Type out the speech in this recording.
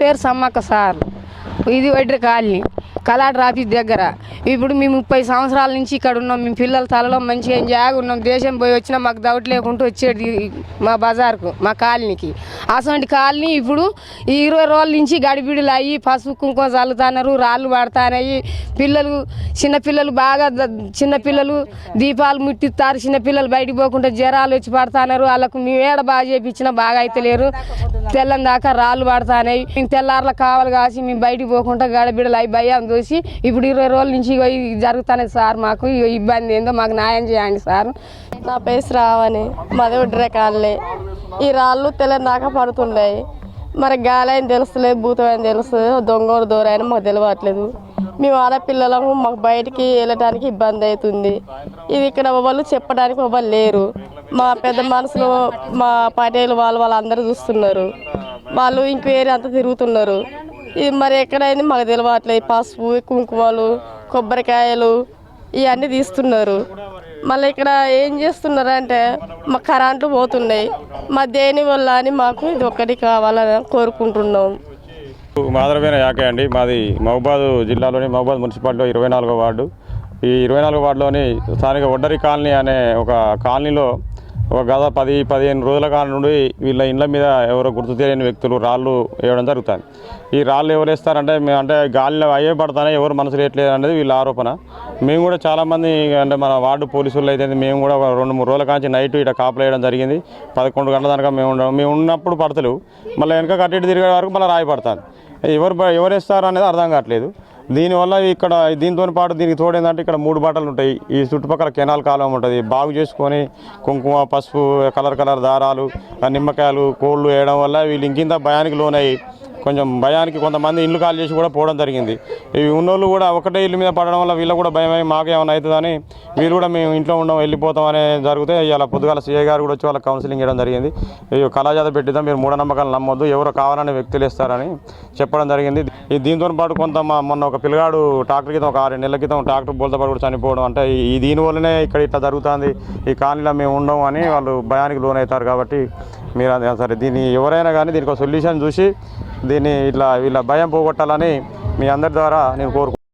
పేరు సమ్మక్క సార్. ఇది వడ్రి colony. కలాట్ office దగ్గర. ఇప్పుడు మేము ముప్పై సంవత్సరాల నుంచి ఇక్కడ ఉన్నాం. మేము పిల్లల తలలో మంచిగా ఎంజాయ్గా ఉన్నాం. దేశం పోయి వచ్చినా మాకు డౌట్ లేకుండా వచ్చేది మా బజార్కు మా కాలనీకి. అటువంటి కాలనీ ఇప్పుడు ఈ ఇరవై రోజుల నుంచి గడిబిడులు అయ్యి పసుపు కుంకుమ చల్లుతున్నారు రాళ్ళు పడతానయ్యి పిల్లలు చిన్నపిల్లలు బాగా చిన్నపిల్లలు దీపాలు ముట్టిస్తారు. చిన్నపిల్లలు బయటికి పోకుండా జ్వరాలు వచ్చి పడతాన్నారు. వాళ్ళకు మేము ఏడ బాగా చేపించినా బాగా అయితే లేరు. తెల్లని దాకా రాళ్ళు పడతానయ్యి మేము తెల్లార్ల కావాలి కాసి మేము బయటికి పోకుండా గడబిడలు అయి భయం చూసి ఇప్పుడు ఇరవై రోజుల నుంచి ఇగో జరుగుతానే సార్ మాకు ఇగో ఇబ్బంది ఏందో మాకు న్యాయం చేయండి సార్. నా పేరు రావని మాది ఉడ్రే కాళ్ళే ఈ రాళ్ళు తెల్లందాక పడుతున్నాయి మరి గాలి అని తెలుస్తలేదు భూతం అని తెలుసు దొంగలు దూరాయని మాకు తెలియట్లేదు మేము ఆడపిల్లలము మాకు బయటికి వెళ్ళడానికి ఇబ్బంది అవుతుంది. ఇది ఇక్కడ వాళ్ళు చెప్పడానికి ఎవరు లేరు. మా పెద్ద మనసులో మా పటేలు వాళ్ళు వాళ్ళందరూ చూస్తున్నారు. వాళ్ళు ఇంక్వైరీ అంతా తిరుగుతున్నారు. మరి ఎక్కడైంది? మాకు తెలియట్లేదు పసుపు కుంకుమలు కొబ్బరికాయలు ఇవన్నీ తీస్తున్నారు. మళ్ళీ ఇక్కడ ఏం చేస్తున్నారు అంటే మా కరెంటు పోతున్నాయి. మా దేని వల్ల అని మాకు ఇది ఒక్కటి కావాలని కోరుకుంటున్నాం. మాధురమైన యాకే అండి. మాది మహబాద్ జిల్లాలోని మహబాద్ మున్సిపాలిటీలో ఇరవై నాలుగో వార్డు. ఈ ఇరవై నాలుగో వార్డులోని స్థానిక ఒడ్డరి కాలనీ అనే ఒక కాలనీలో ఒక గత పది పదిహేను రోజుల కాలం నుండి వీళ్ళ ఇండ్ల మీద ఎవరో గుర్తు తెలియని వ్యక్తులు రాళ్ళు వేయడం జరుగుతుంది. ఈ రాళ్ళు ఎవరు వేస్తారంటే మేము అంటే గాలిలో అయ్యే పడతానే ఎవరు మనసు రేయట్లేదు అనేది వీళ్ళ ఆరోపణ. మేము కూడా చాలామంది అంటే మన వార్డు పోలీసులు అయితే మేము కూడా ఒక రెండు మూడు రోజుల కాంచి నైట్ ఇట్లా కాపలేయడం జరిగింది. పదకొండు గంటల దాకా మేము ఉండడం మేము ఉన్నప్పుడు పడతలేవు. మళ్ళీ వెనక కట్టి తిరిగే వరకు మళ్ళీ రాయి పడతాను ఎవరు ఎవరు వేస్తారు అనేది అర్థం కావట్లేదు. దీనివల్ల ఇక్కడ దీంతో పాటు దీనికి తోడేందంటే ఇక్కడ మూడు బాటలు ఉంటాయి. ఈ చుట్టుపక్కల కెనాల్ కాలం ఉంటుంది. బాగు చేసుకొని కుంకుమ పసుపు కలర్ కలర్ దారాలు నిమ్మకాయలు కోళ్ళు వేయడం వల్ల వీళ్ళు ఇంకింత భయానికి లోనయ్యి కొంచెం భయానికి కొంతమంది ఇల్లు కాల్ చేసి కూడా పోవడం జరిగింది. ఇవి ఉన్నోళ్ళు కూడా ఒకటే ఇల్లు మీద పడడం వల్ల వీళ్ళు కూడా భయం మాకు ఏమైనా అవుతుందని వీళ్ళు కూడా మేము ఇంట్లో ఉండం వెళ్ళిపోతాం అనే జరిగితే ఇలా పొద్దుగాల సీఐ గారు కూడా వచ్చి వాళ్ళ కౌన్సిలింగ్ చేయడం జరిగింది. కళాజాత పెట్టిద్దాం. మీరు మూఢనమ్మకాలు నమ్మొద్దు. ఎవరు కావాలని వ్యక్తులు ఇస్తారని చెప్పడం జరిగింది. ఈ దీంతో పాటు కొంత మొన్న ఒక పిల్లగాడు ట్రాక్టర్ క్రితం ఒక ఆరు నెలల క్రితం ట్రాక్టర్ బోల్తో పాటు కూడా చనిపోవడం అంటే ఈ దీని వల్లనే ఇక్కడ ఇట్లా జరుగుతుంది. ఈ కాలనీలో మేము ఉండం అని వాళ్ళు భయానికి లోనవుతారు కాబట్టి మీరు సరే దీన్ని ఎవరైనా కానీ దీనికి ఒక సొల్యూషన్ చూసి దీన్ని ఇట్లా వీళ్ళ భయం పోగొట్టాలని మీ అందరి ద్వారా నేను కోరుకుంటున్నాను